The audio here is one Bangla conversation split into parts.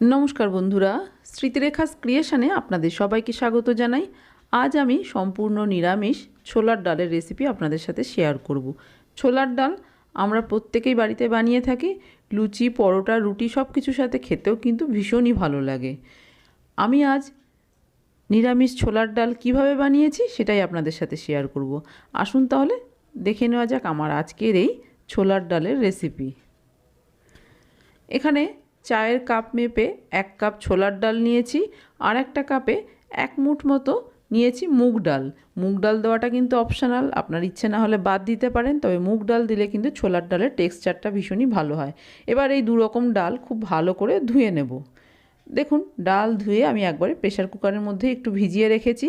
নমস্কার বন্ধুরা, স্মৃতিরেখাস ক্রিয়েশনে আপনাদের সবাইকে স্বাগত জানাই। আজ আমি সম্পূর্ণ নিরামিষ ছোলার ডালের রেসিপি আপনাদের সাথে শেয়ার করব। ছোলার ডাল আমরা প্রত্যেকেই বাড়িতে বানিয়ে থাকি, লুচি, পরোটা, রুটি সব কিছুর সাথে খেতেও কিন্তু ভীষণই ভালো লাগে। আমি আজ নিরামিষ ছোলার ডাল কীভাবে বানিয়েছি সেটাই আপনাদের সাথে শেয়ার করব। আসুন তাহলে দেখে নেওয়া যাক আমার আজকের এই ছোলার ডালের রেসিপি এখানে চায়ের কাপ মেপে এক কাপ ছোলার ডাল নিয়েছি আর একটা কাপে এক মুঠ মতো নিয়েছি মুগ ডাল। মুগ ডাল দেওয়াটা কিন্তু অপশনাল আপনার ইচ্ছে না হলে বাদ দিতে পারেন, তবে মুগ ডাল দিলে কিন্তু ছোলার ডালের টেক্সচারটা ভীষণই ভালো হয়। এবার এই দুরকম ডাল খুব ভালো করে ধুয়ে নেব। দেখুন, ডাল ধুয়ে আমি একবারে প্রেশার কুকারের মধ্যে একটু ভিজিয়ে রেখেছি।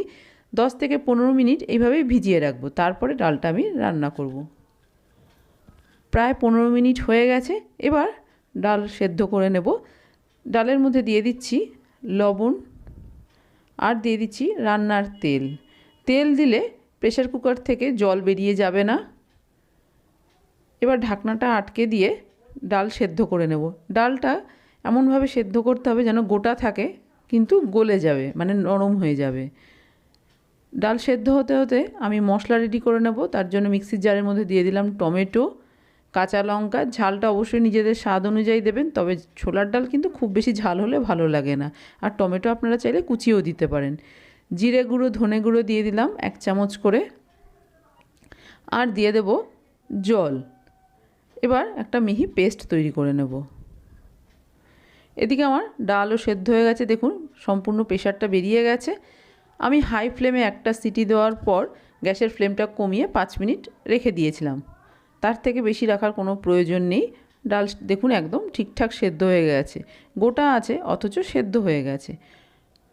দশ থেকে পনেরো মিনিট এইভাবেই ভিজিয়ে রাখব, তারপরে ডালটা আমি রান্না করব। প্রায় পনেরো মিনিট হয়ে গেছে, এবার ডাল সেদ্ধ করে নেব। ডালের মধ্যে দিয়ে দিচ্ছি লবণ আর দিয়ে দিচ্ছি রান্নার তেল। তেল দিলে প্রেশার কুকার থেকে জল বেরিয়ে যাবে না। এবার ঢাকনাটা আটকে দিয়ে ডাল সেদ্ধ করে নেব। ডালটা এমনভাবে সেদ্ধ করতে হবে যেন গোটা থাকে, কিন্তু গলে যাবে মানে নরম হয়ে যাবে। ডাল সেদ্ধ হতে হতে আমি মশলা রেডি করে নেব, তার জন্য মিক্সির জারের মধ্যে দিয়ে দিলাম টমেটো কাঁচা লঙ্কা, ঝালটা অবশ্যই নিজেদের স্বাদ অনুযায়ী দেবেন, তবে ছোলার ডাল কিন্তু খুব বেশি ঝাল হলে ভালো লাগে না। আর টমেটো আপনারা চাইলে কুচিয়েও দিতে পারেন। জিরে গুঁড়ো, ধনে গুঁড়ো দিয়ে দিলাম এক চামচ করে। আর দিয়ে দেব জল। এবার একটা মিহি পেস্ট তৈরি করে নেব। এদিকে আমার ডালও সেদ্ধ হয়ে গেছে, দেখুন সম্পূর্ণ প্রেশারটা বেরিয়ে গেছে। আমি হাই ফ্লেমে একটা সিটি দেওয়ার পর গ্যাসের ফ্লেমটা কমিয়ে পাঁচ মিনিট রেখে দিয়েছিলাম। তার থেকে বেশি রাখার কোনো প্রয়োজন নেই। ডাল দেখুন একদম ঠিকঠাক সেদ্ধ হয়ে গেছে। গোটা আছে, অথচ সেদ্ধ হয়ে গেছে।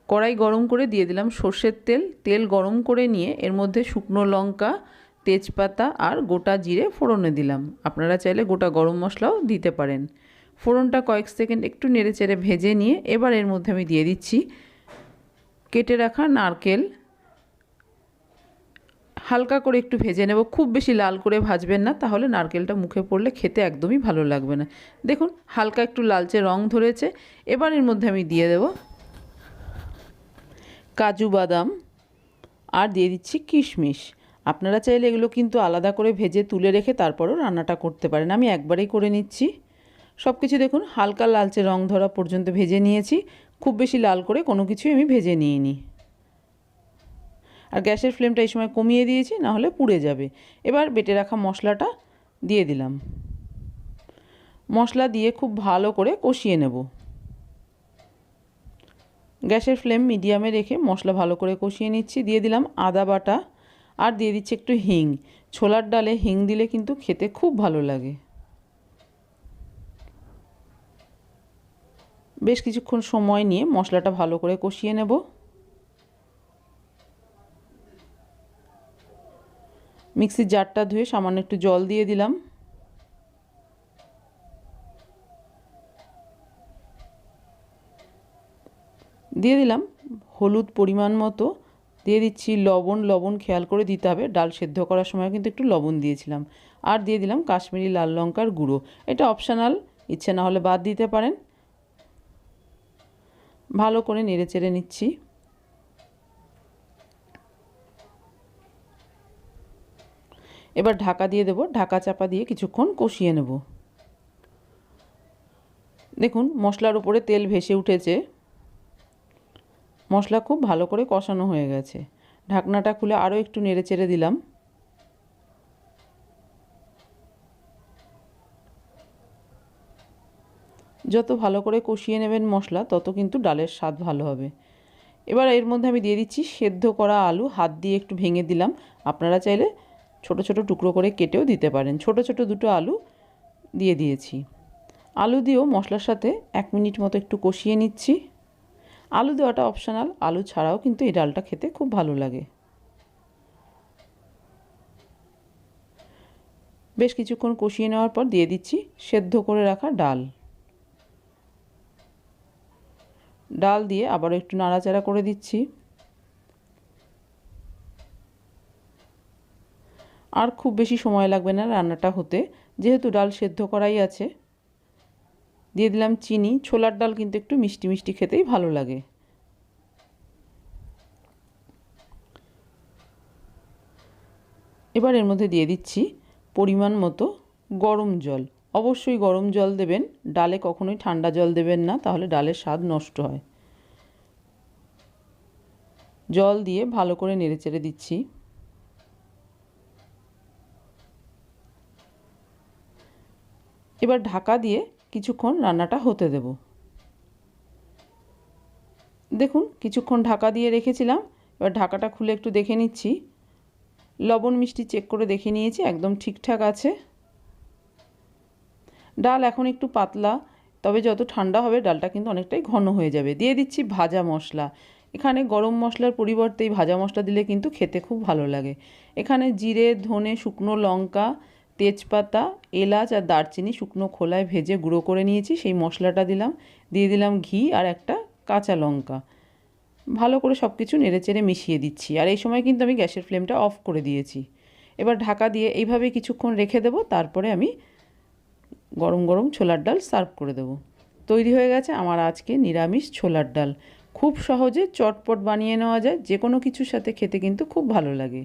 কড়াই গরম করে দিয়ে দিলাম সর্ষের তেল। তেল গরম করে নিয়ে এর মধ্যে শুকনো লঙ্কা, তেজপাতা আর গোটা জিরে ফোড়নে দিলাম। আপনারা চাইলে গোটা গরম মশলাও দিতে পারেন। ফোড়নটা কয়েক সেকেন্ড একটু নেড়ে চেড়ে ভেজে নিয়ে এবার এর মধ্যে আমি দিয়ে দিচ্ছি কেটে রাখা নারকেল হালকা করে একটু ভেজে নেব, খুব বেশি লাল করে ভাজবেন না, তাহলে নারকেলটা মুখে পড়লে খেতে একদমই ভালো লাগবে না। দেখুন, হালকা একটু লালচে রং ধরেছে, এবার এর মধ্যে আমি দিয়ে দেব কাজু বাদাম আর দিয়ে দিচ্ছি কিশমিশ। আপনারা চাইলে এগুলো কিন্তু আলাদা করে ভেজে তুলে রেখে তারপরও রান্নাটা করতে পারেন। আমি একবারেই করে নিচ্ছি। সব কিছু দেখুন, হালকা লালচে রং ধরা পর্যন্ত ভেজে নিয়েছি। খুব বেশি লাল করে কোনো কিছুই আমি ভেজে নিইনি। আর গ্যাসের ফ্লেমটা এই সময় কমিয়ে দিয়েছি, না হলে পুড়ে যাবে। এবার বেটে রাখা মশলাটা দিয়ে দিলাম। মশলা দিয়ে খুব ভালো করে কষিয়ে নেব। গ্যাসের ফ্লেম মিডিয়ামে রেখে মশলা ভালো করে কষিয়ে নিচ্ছি। দিয়ে দিলাম আদা বাটা আর দিয়ে দিচ্ছি একটু হিং। ছোলার ডালে হিং দিলে কিন্তু খেতে খুব ভালো লাগে। বেশ কিছুক্ষণ সময় নিয়ে মশলাটা ভালো করে কষিয়ে নেব। মিক্সির জারটা ধুয়ে সামান্য একটু জল দিয়ে দিলাম। দিয়ে দিলাম হলুদ পরিমাণ মতো। দিয়ে দিচ্ছি লবণ লবণ খেয়াল করে দিতে হবে। ডাল সেদ্ধ করার সময় কিন্তু একটু লবণ দিয়েছিলাম। আর দিয়ে দিলাম কাশ্মীরি লাল লঙ্কার গুঁড়ো। এটা অপশানাল, ইচ্ছে না হলে বাদ দিতে পারেন। ভালো করে নেড়ে চেড়ে নিচ্ছি। এবার ঢাকা দিয়ে দেব। ঢাকা চাপা দিয়ে কিছুক্ষণ কষিয়ে নেব। দেখুন, মশলার উপরে তেল ভেসে উঠেছে। মশলা খুব ভালো করে কষানো হয়ে গেছে। ঢাকনাটা খুলে আরও একটু নেড়ে চেড়ে দিলাম। যত ভালো করে কষিয়ে নেবেন মশলা, তত কিন্তু ডালের স্বাদ ভালো হবে। এবার এর মধ্যে আমি দিয়ে দিচ্ছি সেদ্ধ করা আলু। হাত দিয়ে একটু ভেঙে দিলাম। আপনারা চাইলে ছোট ছোট টুকরো করে কেটেও দিতে পারেন। ছোট ছোট দুটো আলু দিয়ে দিয়েছি। আলু দিয়েও মশলার সাথে এক মিনিট মতো একটু কষিয়ে নিচ্ছি। আলু দেওয়াটা অপশনাল, আলু ছাড়াও কিন্তু এই ডালটা খেতে খুব ভালো লাগে। বেশ কিছুক্ষণ কষিয়ে নেওয়ার পর দিয়ে দিচ্ছি সেদ্ধ করে রাখা ডাল। ডাল দিয়ে আবারও একটু নাড়াচাড়া করে দিচ্ছি। আর খুব বেশি সময় লাগবে না রান্নাটা হতে। যেহেতু ডাল সেদ্ধ করাই আছে। দিয়ে দিলাম চিনি। ছোলার ডাল কিন্তু একটু মিষ্টি মিষ্টি খেতেই ভালো লাগে। এবার এর মধ্যে দিয়ে দিচ্ছি পরিমাণ মতো গরম জল। অবশ্যই গরম জল দেবেন। ডালে কখনোই ঠান্ডা জল দেবেন না, তাহলে ডালের স্বাদ নষ্ট হয়। জল দিয়ে ভালো করে নেড়েচেড়ে দিচ্ছি। এবার ঢাকা দিয়ে কিছুক্ষণ রান্নাটা হতে দেব। দেখুন, কিছুক্ষণ ঢাকা দিয়ে রেখেছিলাম। এবার ঢাকাটা খুলে একটু দেখে নিচ্ছি। লবণ মিষ্টি চেক করে দেখে নিয়েছি, একদম ঠিকঠাক আছে। ডাল এখন একটু পাতলা, তবে যত ঠান্ডা হবে ডালটা কিন্তু অনেকটাই ঘন হয়ে যাবে। দিয়ে দিচ্ছি ভাজা মশলা। এখানে গরম মশলার পরিবর্তে এই ভাজা মশলা দিলে কিন্তু খেতে খুব ভালো লাগে। এখানে জিরে, ধনে, শুকনো লঙ্কা তেজপাতা, এলাচ আর দারচিনি শুকনো খোলায় ভেজে গুঁড়ো করে নিয়েছি। সেই মশলাটা দিলাম। দিয়ে দিলাম ঘি আর একটা কাঁচা লঙ্কা। ভালো করে সব কিছু নেড়েচেড়ে মিশিয়ে দিচ্ছি। আর এই সময় কিন্তু আমি গ্যাসের ফ্লেমটা অফ করে দিয়েছি। এবার ঢাকা দিয়ে এইভাবে কিছুক্ষণ রেখে দেবো। তারপরে আমি গরম গরম ছোলার ডাল সার্ভ করে দেবো। তৈরি হয়ে গেছে আমার আজকে নিরামিষ ছোলার ডাল। খুব সহজে চটপট বানিয়ে নেওয়া যায়। যে কোনো কিছুর সাথে খেতে কিন্তু খুব ভালো লাগে।